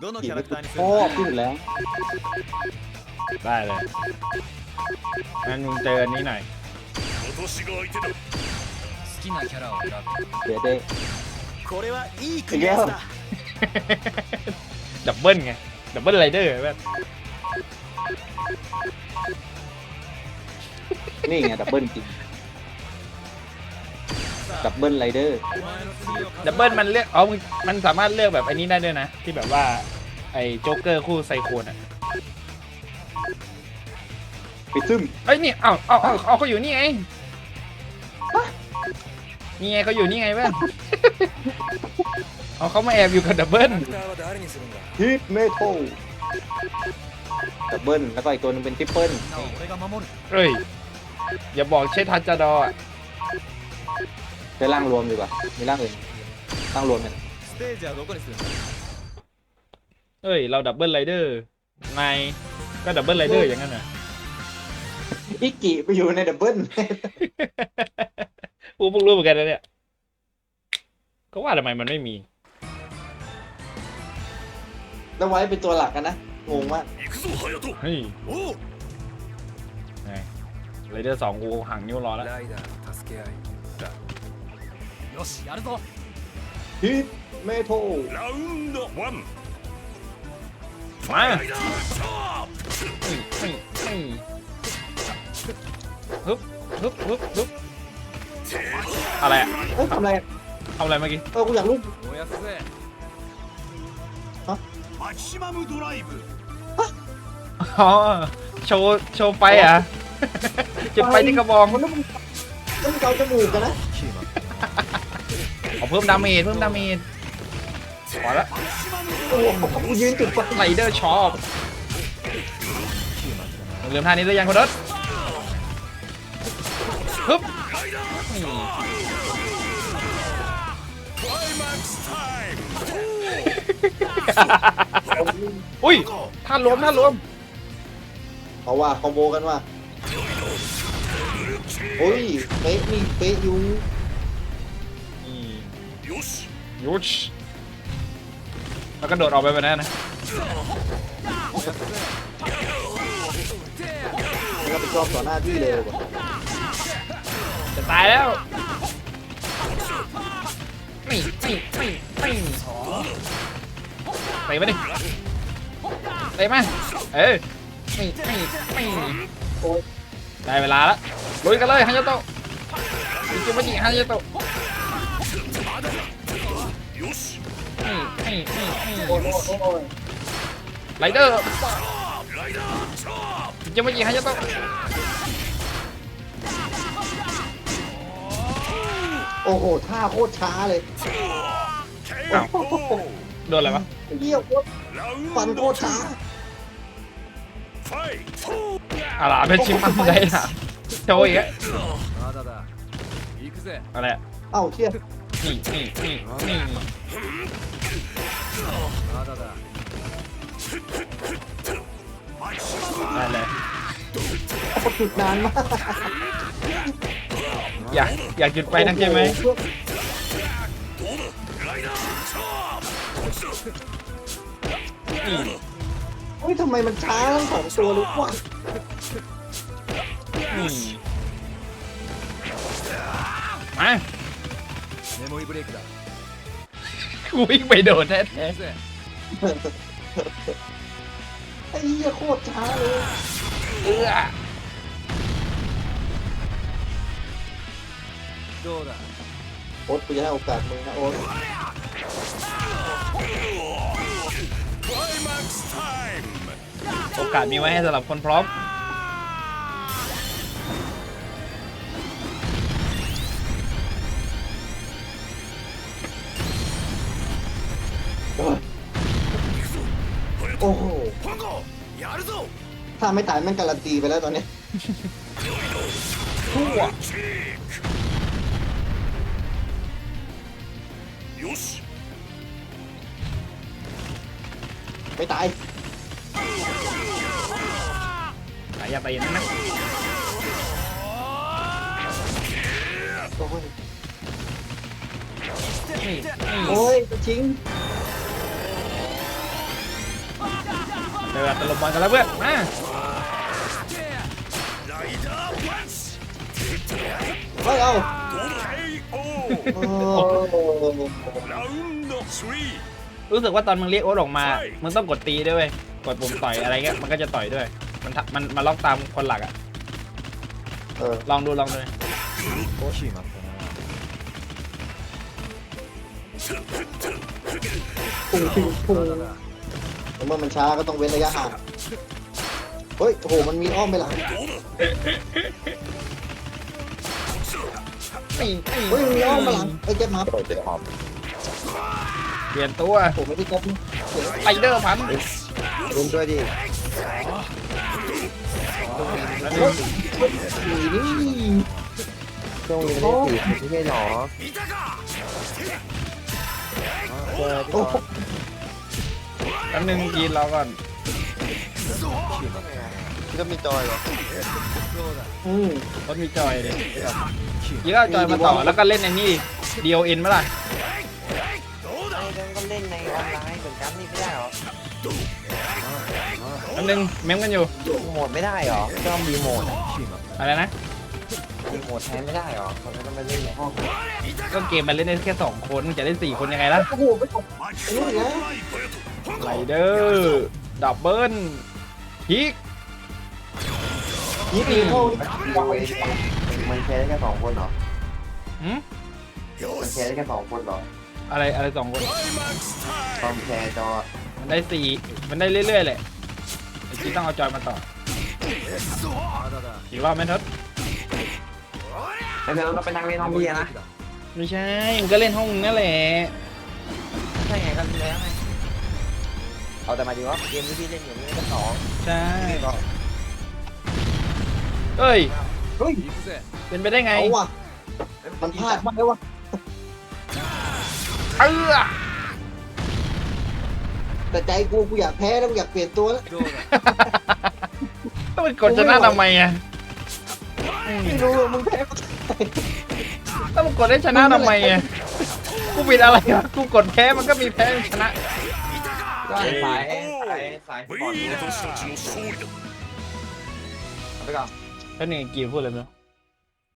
どのキャラクターにす โอ้ る พูดแล้ว ได้เลยงั้นมึงเจออันนี้หน่อย 私が相手だ好きなキャラを選 เดี๋ยวเด้ ぶこれはいい組み合わせだ ดับเบิลไง ดับเบิลไรเดอร์แบบ นี่ไงดับเบิลจริง ดับเบิลไรเดอร์ดับเบิลมันเลือกอ๋อมันมันสามารถเลือกแบบอันนี้ได้ด้วยนะ ที่แบบว่าไอ้โจ๊กเกอร์คู่ไซโคนอะไปซึมเอ้ยนี่เอ้าเอ้าเอ้าเขาอยู่นี่ไงนี่ไงเขาอยู่นี่ไงเว้ยเอาเขามาแอบอยู่กับดับเบิลฮิตเมทัลดับเบิลแล้วก็อีกตัวนึงเป็นทริปเปิลเฮ้ยอย่าบอกเช้ทันจาดออะ ช้ร่างรวมดีกว่ามีร่างอื่นร่างรวมเนี่ย ステージはどこにするんだ เอ้ย เราดับเบิลไรเดอร์นายก็ดับเบิลไรเดอร์อย่างนั้นน่ะ อิกิไปอยู่ในดับเบิล กูเพิ่งรู้เหมือนกันนะเนี่ย ก็ว่าทำไมมันไม่มี แล้วไว้เป็นตัวหลักกันนะงงมาก 行くぞ隼人 เฮ้ย おう ไงไรเดอร์สองกูห่างนิ้วรอแล้ว ライダーの助け合いだ よしやるぞ ฮิตเมทัล ラウンドワン มา ライダーチョープ นี่นี่นี่ฮึบฮึบฮึบฮึบอะไรอะ เอ้ยทำอะไร ทำอะไรเมื่อกี้ เออกูอยากรู้ 燃やすぜマキシマムドライブ อ๋อ โชว์ โชว์ไฟอ่ะ จุดไฟที่กระบอง มันต้องต้องเกาจมูกกันนะ เอาเพิ่มดาเมจเพิ่มดาเมจพอแล้ะยืนจุดปัไลเดอร์ชอปเริ่มท่านี้ได้ยังคนรถฮึบอุ้ยท่านรวมท่านรวมเพราะว่าคอมโบกันว่ะอุ้ยเป๊ะมีเป๊ะอยู่ ยูชแล้วก็โดดออกไปแบบนั้นนะมันก็เป็นรอบต่อหน้าที่เลยว่ะจะตายแล้วนี่นี่นี่นี่เตะมาดิเตะมาเออนี่นี่นี่โอ้ยได้เวลาแล้วลุยกันเลยฮันยาโตะอิจิมาจิฮันยาโตะ ไรเดอร์ยังไม่ยิงฮะยังต้องโอ้โหท่าโคตรช้าเลยโดนอะไรวะเยี่ยวฟันโคตรช้าอะไระเป็นชิมมันได้ล่ะโชว์อีกอะไรเอ้าเชี่ย まだだได้เลย จุดนานมาก อยากอยากจุดไฟนักใช่ไหม ライダーチョー นี่ เฮ้ยทำไมมันช้าทั้งสองตัวเลยวะ นี่มา メモリブレイクだ กูวิ่งไปโดนแท้ไอ้เหี้ยโคตรช้าเลยเอื้อโดนอะโอ๊ตกูจะให้โอกาสมึงนะโอ๊ตโอกาสมีไว้ให้สำหรับคนพร้อม โอ้โหถ้าไม่ตายมันการันตีไปแล้วตอนนี้ทั่วไม่ตายอย่าไปยัางนั้นนะโอ้ยโอ้ยจริง เวลาตะลบบอลกันแล้วเพื่อนมาเฮ้ยเอารู้สึกว่าตอนมึงเรียกโอ๊ตออกมา มึงต้องกดตีด้วยกดปุ่มต่อยอะไรเงี้ยมันก็จะต่อยด้วย มันมันมันล็อกตามคนหลักอะลองดูลองดูโอ้งปุ่งปุ่ เมื่อมันช้าก็ต้องเว้นระยะห่างเฮ้ยโอ้โหมันมีอ้อมไปหลังปีเฮ้ยมีอ้อมไปหลังไอ้ยเจ็บมาโดเปลี่ยนตัวผมไม่ได้กบนี่ไปเดอร์พันรุมด้วยดิแล้นี่สีงนี้ไม่ตีไม่ใช่หรอโอ้โห แป๊บนึงกินเราก่อนก็มีจอยหรออืมต้มีจอยเลยยีก็เอาจอยมาต่อแล้วก็เล่นในนี่ดีโอเอ็นเมื่อไหร่ก็เล่นในออนไลน์เหมือนกันนี่ไม่ได้หรอแป๊บนึงเม้มกันอยู่โหมดไม่ได้หรอต้องรีโหมดอะไรนะมีโหมดแทนไม่ได้หรอเขาต้องไปเล่นในห้องก็เกมมันเล่นได้แค่สองคนจะเล่นสี่คนยังไงล่ะโอ้โหไม่ตกนี่นะ ไรเดอร์ดับเบิลฮิกฮิกอีโก้มันแชร์ได้แค่สองคนเหรอหืมมันแชร์ได้แค่สองคนเหรอ อะไรอะไรสองคนตอนแชร์จอ มันได้สี่มันได้เรื่อยๆแหละไอ้ที่ต้องเอาจอยมาต่อหรือว่าแม่นทศแล้วเราไปนั่งเล่นห้องเบียนะ ไม่ใช่ มันก็เล่นห้องนั่นแหละใช่ไงกันแล้วไง เอาแต่มาดีวงว่าเกมที่พี่เล่นอยู่นี่ก็สองใช่ก็เอ้ย เฮ้ยเป็นไปได้ไง เอาวะมันพลาดมากเลยวะเออแต่ใจกูกูอยากแพ้แล้วกูอยากเปลี่ยนตัวแล้วต้องนกดชนะทำไมอะไม่รู้มึงแพ้ต้องกดได้ชนะทำไมอะกูปิดอะไรวะกูกดแพ้มันก็มีแพ้ชนะ สายสายสายสาย ウ ปอด ィードたちの勝利だ เอาไปก่อน แล้วหนึ่งกีพูดเลยไหมรู้